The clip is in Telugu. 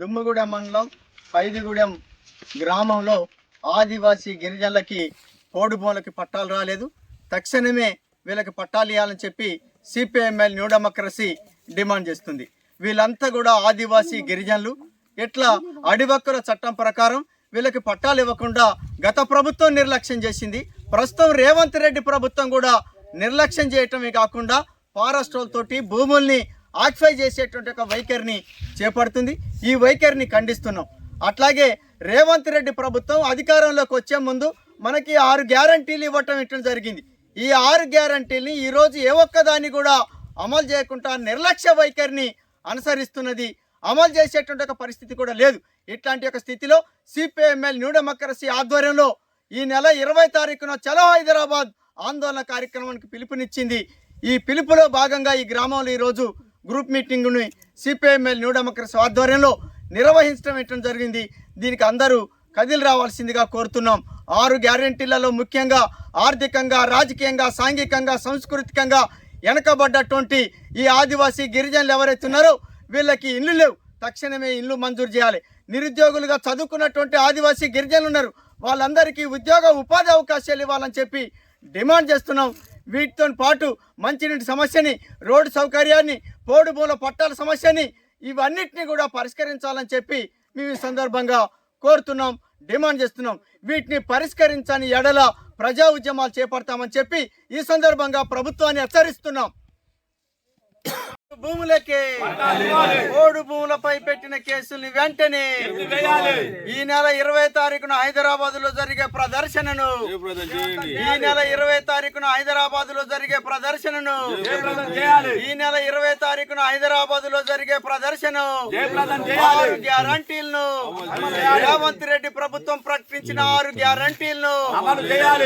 దుమ్ముగూడెం మండలం పైదిగూడెం గ్రామంలో ఆదివాసీ గిరిజనులకి పోడు పట్టాలు రాలేదు. తక్షణమే వీళ్ళకి పట్టాలు ఇవ్వాలని చెప్పి సిపిఎంఎల్ న్యూ డెమోక్రసీ డిమాండ్ చేస్తుంది. వీళ్ళంతా కూడా ఆదివాసీ గిరిజనులు. ఇట్లా అడివక్కుల చట్టం ప్రకారం వీళ్ళకి పట్టాలు ఇవ్వకుండా గత ప్రభుత్వం నిర్లక్ష్యం చేసింది. ప్రస్తుతం రేవంత్ రెడ్డి ప్రభుత్వం కూడా నిర్లక్ష్యం చేయటమే కాకుండా ఫారెస్ట్ తోటి భూముల్ని ఆక్ఫై చేసేటువంటి ఒక వైఖరిని చేపడుతుంది. ఈ వైఖరిని ఖండిస్తున్నాం. అట్లాగే రేవంత్ రెడ్డి ప్రభుత్వం అధికారంలోకి వచ్చే ముందు మనకి ఆరు గ్యారంటీలు ఇవ్వటం ఇవ్వటం జరిగింది. ఈ ఆరు గ్యారంటీల్ని ఈరోజు ఏ ఒక్కదాన్ని కూడా అమలు చేయకుండా నిర్లక్ష్య వైఖరిని అనుసరిస్తున్నది. అమలు చేసేటువంటి ఒక పరిస్థితి కూడా లేదు. ఇట్లాంటి ఒక స్థితిలో సిపిఎంఎల్ న్యూ డెమోక్రసీ ఆధ్వర్యంలో ఈ నెల ఇరవై తారీఖున చలో హైదరాబాద్ ఆందోళన కార్యక్రమానికి పిలుపునిచ్చింది. ఈ పిలుపులో భాగంగా ఈ గ్రామంలో ఈరోజు గ్రూప్ మీటింగ్ని సిపిఎంఎల్ న్యూ డెమోక్రసీ ఆధ్వర్యంలో నిర్వహించడం ఇవ్వడం జరిగింది. దీనికి అందరూ కదిలి రావాల్సిందిగా కోరుతున్నాం. ఆరు గ్యారెంటీలలో ముఖ్యంగా ఆర్థికంగా రాజకీయంగా సాంఘికంగా సాంస్కృతికంగా వెనకబడ్డటువంటి ఈ ఆదివాసీ గిరిజనులు ఎవరైతే ఉన్నారో వీళ్ళకి ఇల్లు లేవు. తక్షణమే ఇల్లు మంజూరు చేయాలి. నిరుద్యోగులుగా చదువుకున్నటువంటి ఆదివాసీ గిరిజనులు ఉన్నారు. వాళ్ళందరికీ ఉద్యోగ ఉపాధి అవకాశాలు ఇవ్వాలని చెప్పి డిమాండ్ చేస్తున్నాం. వీటితో పాటు మంచినీటి సమస్యని రోడ్డు సౌకర్యాన్ని పోడు మూల పట్టాల సమస్యని ఇవన్నిటిని కూడా పరిష్కరించాలని చెప్పి మేము ఈ సందర్భంగా కోరుతున్నాం డిమాండ్ చేస్తున్నాం. వీటిని పరిష్కరించని ఎడల ప్రజా ఉద్యమాలు చేపడతామని చెప్పి ఈ సందర్భంగా ప్రభుత్వాన్ని హెచ్చరిస్తున్నాం. భూములకే ఓడు భూములపై పెట్టిన కేసుల్ని వెంటనే ఈ నెల ఇరవై తారీఖున హైదరాబాద్లో జరిగే ప్రదర్శనను ఈ నెల ఇరవై తారీఖున హైదరాబాద్లో జరిగే ప్రదర్శనను ఈ నెల ఇరవై తారీఖున హైదరాబాద్లో జరిగే ప్రదర్శన ఆరు గ్యారంటీలను రేవంత్ రెడ్డి ప్రభుత్వం ప్రకటించిన ఆరు గ్యారంటీలను